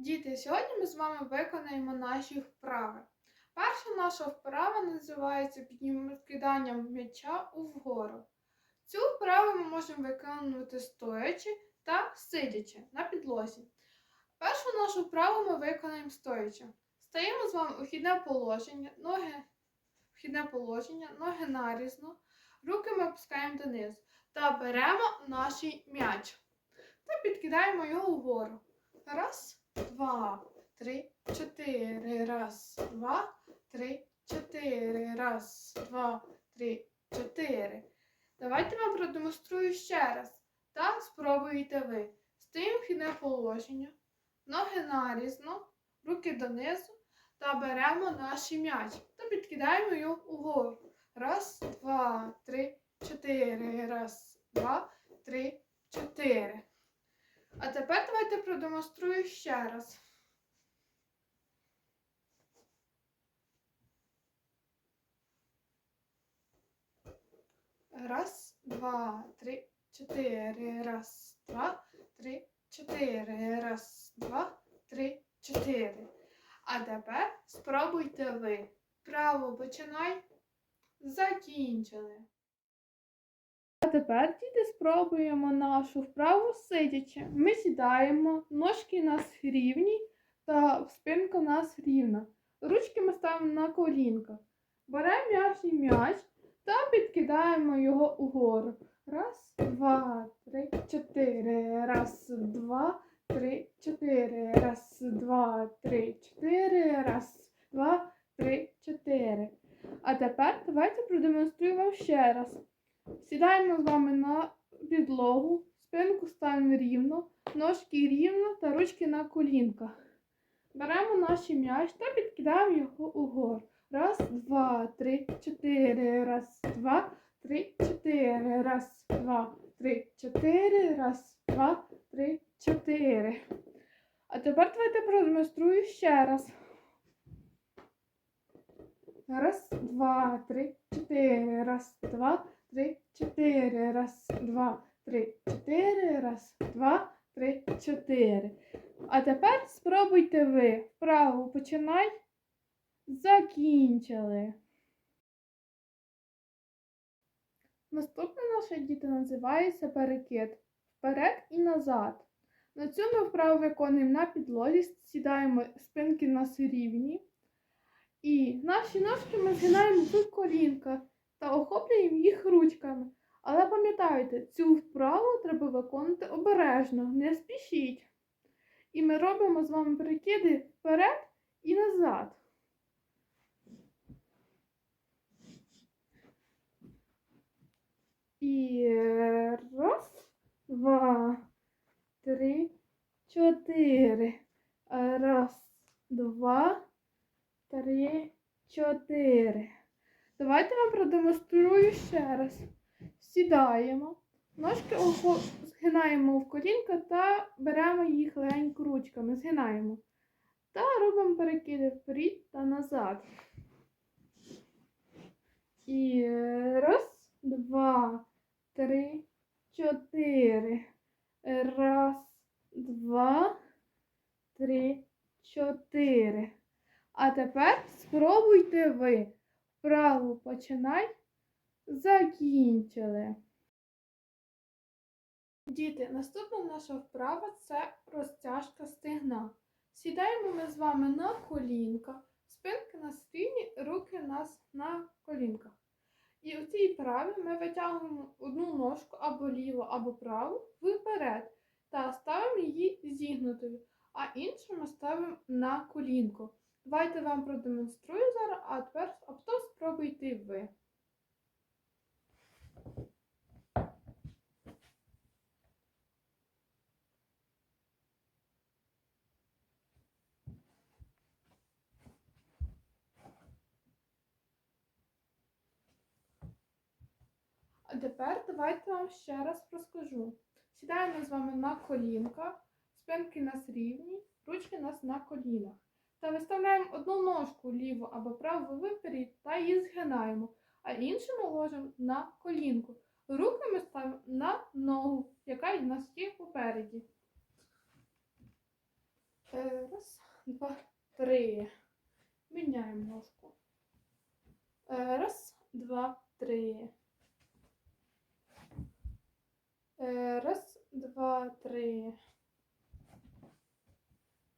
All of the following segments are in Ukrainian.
Діти, сьогодні ми з вами виконаємо наші вправи. Перша наша вправа називається підкиданням м'яча вгору. Цю вправу ми можемо виконувати стоячи та сидячи на підлозі. Першу нашу вправу ми виконаємо стоячи. Стаємо з вами у хідне положення, ноги вхідне положення, ноги нарізно, руки ми опускаємо донизу та беремо наш м'яч та підкидаємо його вгору. Раз, два, три, чотири. Раз, два, три, чотири. Раз, два, три, чотири. Давайте вам продемонструю ще раз. Та спробуйте ви. Стоїмо хідне положення, ноги нарізно, руки донизу та беремо наш м'яч та підкидаємо його угору. Раз, два, три, чотири. Раз, два, три, чотири. А тепер давайте продемонструю ще раз. Раз, два, три, чотири. Раз, два, три, чотири. Раз, два, три, чотири. А тепер спробуйте ви. Право починай. Закінчили. А тепер, діти, спробуємо нашу вправу сидячи. Ми сідаємо, ножки у нас рівні та спинка у нас рівна. Ручки ми ставимо на колінка. Беремо наш м'яч та підкидаємо його угору. Раз, два, три, чотири. Раз, два, три, чотири. Раз, два, три, чотири. Раз, два, три, чотири. А тепер давайте продемонструю вам ще раз. Сідаємо з вами на підлогу, спинку ставимо рівно, ножки рівно та ручки на колінках. Беремо наш м'яч та підкидаємо його угору. Раз, два, три, чотири. Раз, два, три, чотири. Раз, два, три, чотири. Раз, два, три, чотири. А тепер давайте продемонструю ще раз. Раз, два, три, чотири. Раз, два, три, чотири. Раз, два, три, чотири. Раз, два, три, чотири. А тепер спробуйте ви. Вправо починай. Закінчили. Наступне наше діти називається перекид. Вперед і назад. На цю ми вправу виконуємо на підлозі, сідаємо спинки в нас рівні. І наші ножки ми згинаємо в колінка та охоплюємо їх пам'ятайте, цю вправу треба виконувати обережно, не спішіть. І ми робимо з вами перекиди вперед і назад. І раз, два, три, чотири. Раз, два, три, чотири. Давайте вам продемонструю ще раз. Сідаємо, ножки згинаємо в колінка та беремо їх легенько ручками, згинаємо. Та робимо перекиди вперед та назад. І раз, два, три, чотири. Раз, два, три, чотири. А тепер спробуйте ви. Вправо починай. Закінчили. Діти, наступна наша вправа це розтяжка стегна. Сідаємо ми з вами на колінка, спинки на рівні, руки у нас на колінках. І у цій вправі ми витягуємо одну ножку або ліву, або праву вперед та ставимо її зігнутою, а іншу ми ставимо на колінку. Давайте вам продемонструю зараз, а тепер а потім спробуйте ви. А тепер давайте вам ще раз розкажу. Сідаємо з вами на колінка, спинки нас рівні, ручки нас на колінах. Та виставляємо одну ножку ліву або праву виперед та її згинаємо, а іншу ми ложимо на колінку. Руки ми ставимо на ногу, яка в нас є попереді. Е, Раз, два, три. Міняємо ножку. Е, Раз, два, три. Е, Раз, два, три.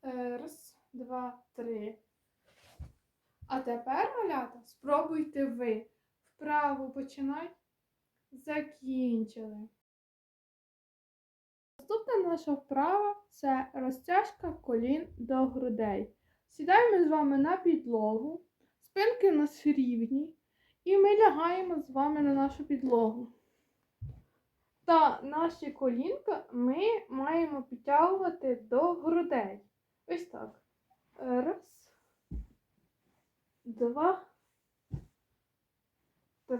Раз, два, три. А тепер, малята, спробуйте ви. Вправо починай. Закінчили. Наступна наша вправа це розтяжка колін до грудей. Сідаємо з вами на підлогу, спинки у нас рівні, і ми лягаємо з вами на нашу підлогу. Та наші колінка ми маємо підтягувати до грудей. Ось так. Раз, два,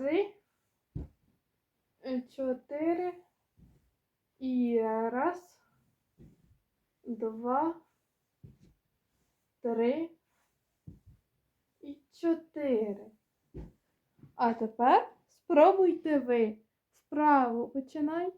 три, чотири. І раз, два, три і чотири. А тепер спробуйте ви. Вправо починай.